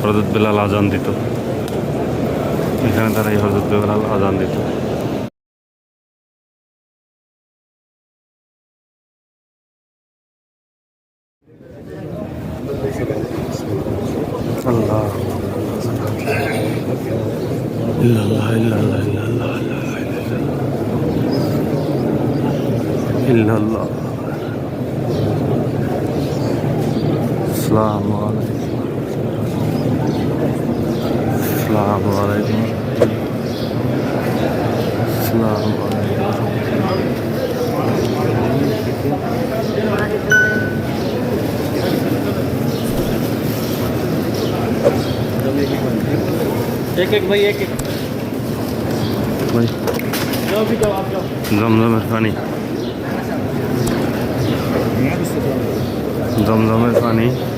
হরদত বেলাল আজান দিত এখানে তারা এই হরদত বেলাল আজান দিত ইল্লাল্লাহ ইল্লাল্লাহ আলাইকুম slaven waren. Slaven waren. Ik heb een beetje. Ik heb een beetje. Ik heb een beetje. Ik heb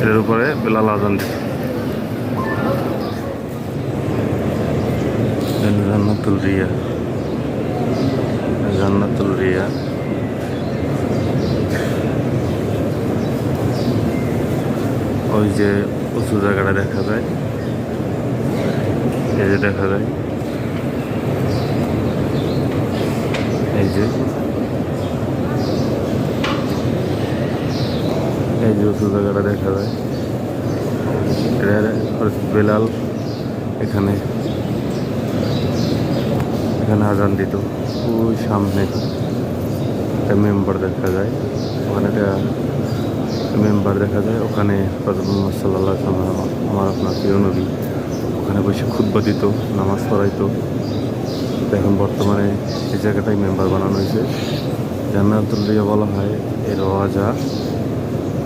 এর উপরে বেলাল আজান জান্নাতুল রিয়া। জান্নাতুল রিয়া। ওই যে উঁচু জায়গাটা দেখা যায়। এই যে দেখা যায়। এই যে এই যে জায়গাটা দেখা যায়। বেলাল, এখানে। এখানে আজান দিত। ওই সামনে একটা মেম্বার দেখা যায়। ওখানে একটা মেম্বার দেখা যায়। ওখানে হজরত মোহাম্মদ সাল্লাহ আমার আপনার প্রিয় নবী, ওখানে বসে খুদ্া দিত, নামাজ পড়াইতো। এখন বর্তমানে এই জায়গাটাই মেম্বার বানানো হয়েছে। জান্নাতুল্লিয়া বলা হয় এই রাজা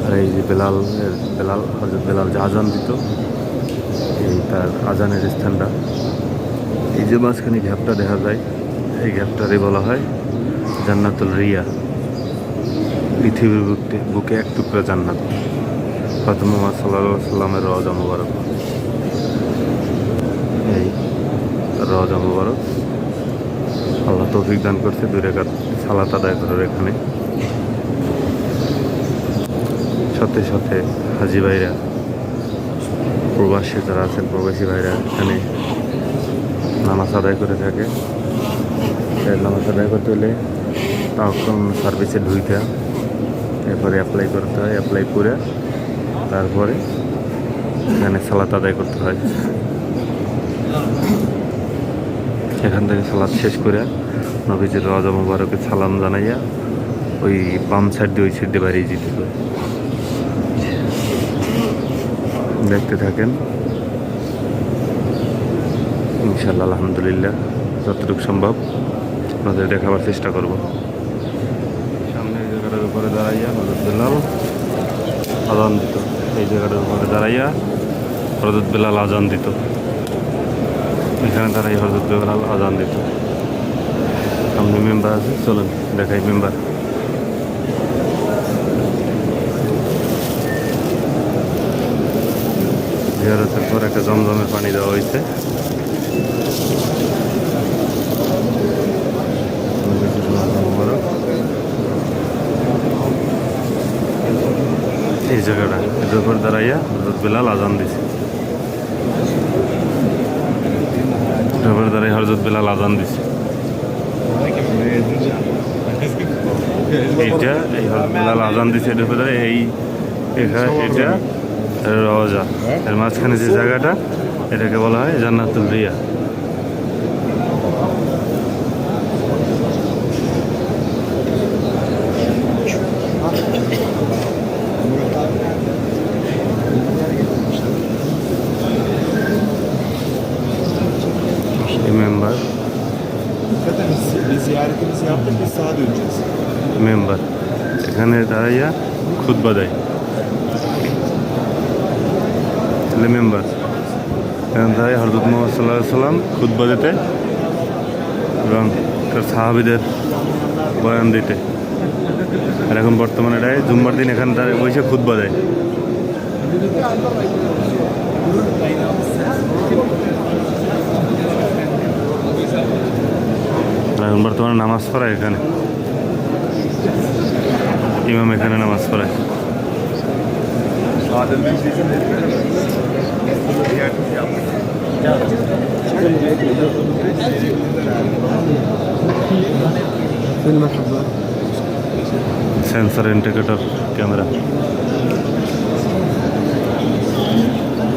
আর এই যে বেলাল বেলাল হজরত বেলাল যে আজান দিত, এই তার আজানের স্থানটা। এই যে মাঝখানে ঘ্যাপটা দেখা যায়, এই ঘ্যাপটারই বলা হয় জান্নাতুল রিয়া। পৃথিবীর বুকে বুকে এক টুকরা জান্নাত। মোহাম্মদ সাল্লাহ সাল্লামের রজা মুবারক। এই রজা মুবারক। আল্লাহ তৌফিক দান করছে দুই রেখাত সালাত আদায় করার এখানে। সাথে সাথে হাজি ভাইরা, প্রবাসী যারা আছেন, প্রবাসী ভাইরা এখানে নামাজ আদায় করে থাকে নামাজ আদায় করতে হলে তখন সার্ভিসে ঢুইতে হয়। এরপরে অ্যাপ্লাই করতে হয় অ্যাপ্লাই করে তারপরে এখানে সালাত আদায় করতে হয় এখান থেকে সালাদ শেষ করে নবীজির রাজা মুবারকের সালাম জানাইয়া ওই বাম সাইড দিয়ে ওই সাইড দিয়ে বাড়িয়ে যেতে হবে দেখতে থাকেন। ইনশাল্লাহ আলহামদুলিল্লাহ, যতটুকু সম্ভব আপনাদের দেখাবার চেষ্টা করব। সামনে এই জায়গাটার উপরে দাঁড়াইয়া হজরত বেলাল আজান দিত, এই জায়গাটার উপরে দাঁড়াইয়া হজরত বেলাল আজান দিত। এখানে দাঁড়াই হজরত বেলাল আজান দিত। সামনে মেম্বার আছে, চলুন, দেখাই মেম্বার। জমজমের পানি দেওয়া হয়েছে। এই জায়গাটা এটার উপর দাঁড়াইয়া হজরত বেলাল আজান দিছে। এটার উপর দাঁড়াই হজরত বেলাল আজান দিছে। এইটা এই হজরত বেলাল আজান দিছে এটার উপর এই এটা রওজা। এর মাঝখানে যে জায়গাটা, এটাকে বলা হয় জান্নাতুল রিয়া। মেম্বার। এখানে দাঁড়াইয়া খুতবা দেয়। মেম্বার এখান থেকে হরদত মোহাম্মদ সাল্লাহ সাল্লাম খুদ্া এবং তার সাহাবিদের বয়ান দিতে। আর এখন বর্তমানে এটাই, জুম্মার দিন এখানে তার বসে খুদ্া দেয়। এখন বর্তমানে নামাজ পড়ায় এখানে। ইমাম এখানে নামাজ পড়ায়। সেন্সার ইন্ডিকেটর ক্যামেরা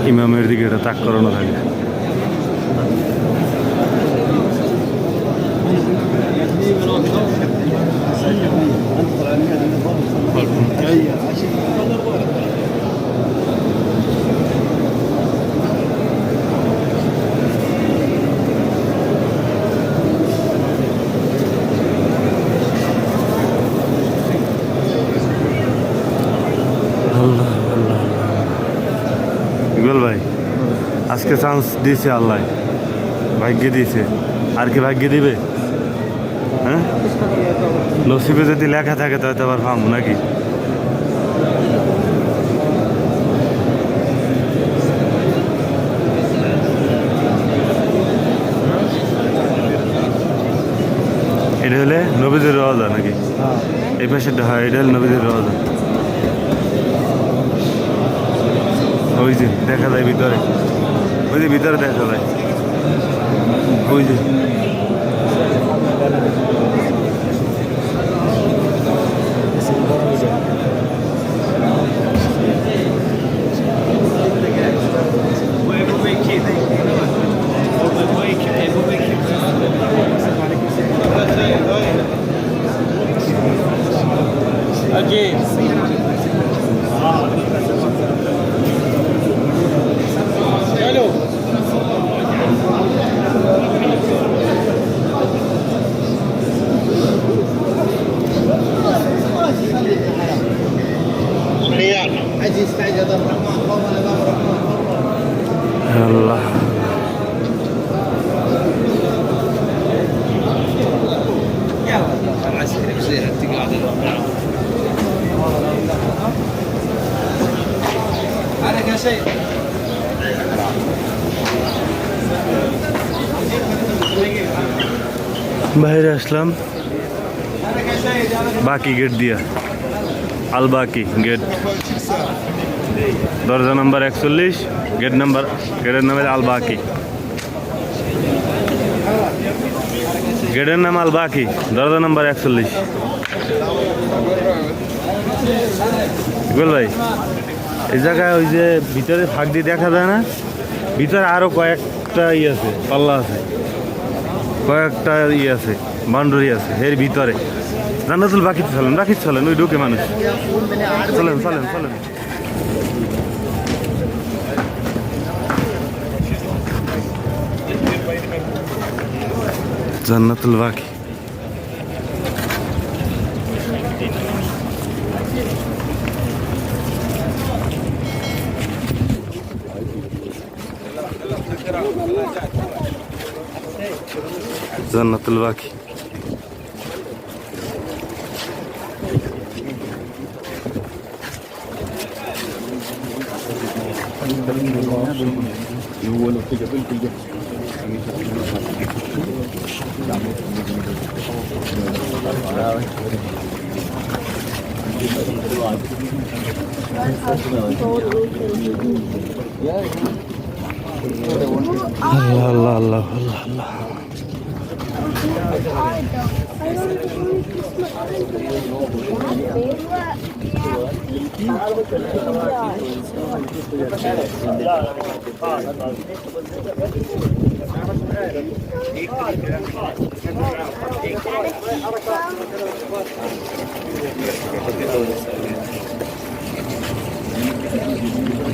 ইমামের দিকে এটা তাক করানো থাকে আল্লাহ ভাই, আজকে চান্স দিয়েছে আল্লাহ। ভাগ্যে দিয়েছে। আর কি ভাগ্যে দিবে? হ্যাঁ? নসিবে যদি লেখা থাকে তাহলে আবার ফার্ম নাকি? এটা হলে নবীদের রওজা নাকি? এই পাশেরটা হয় এটা হলে নবীদের রওজা। ওই যে দেখা যায় ভিতরে। ওই যে ভিতরে দেখা যায়। ওই যে। বাইরে আসলাম। বাকি গেট দিয়া। আল বাকি গেট দরজা নাম্বার একচল্লিশ গেট নাম্বার গেটের নাম আল বাকি গেটের নাম আল বাকি দরজা নাম্বার একচল্লিশ। ভাই, এই জায়গায় ওই যে ভিতরে ফাঁক দিয়ে দেখা যায় না? ভিতরে আরও কয়েকটা ইয়ে আছে, পাল্লা আছে। কয়েকটা ইয়ে আছে, বাউন্ডারি আছে, এর ভিতরে। জান্নাতুল বাকি চলেন বাকি চলেন, ওই ঢুকে মানুষ। চলেন চলেন চলেন। জান্নাতুল বাকি। জান্নাতুল বাকি আল্লাহ আল্লাহ আল্লাহ আল্লাহ আল্লাহ ハロー!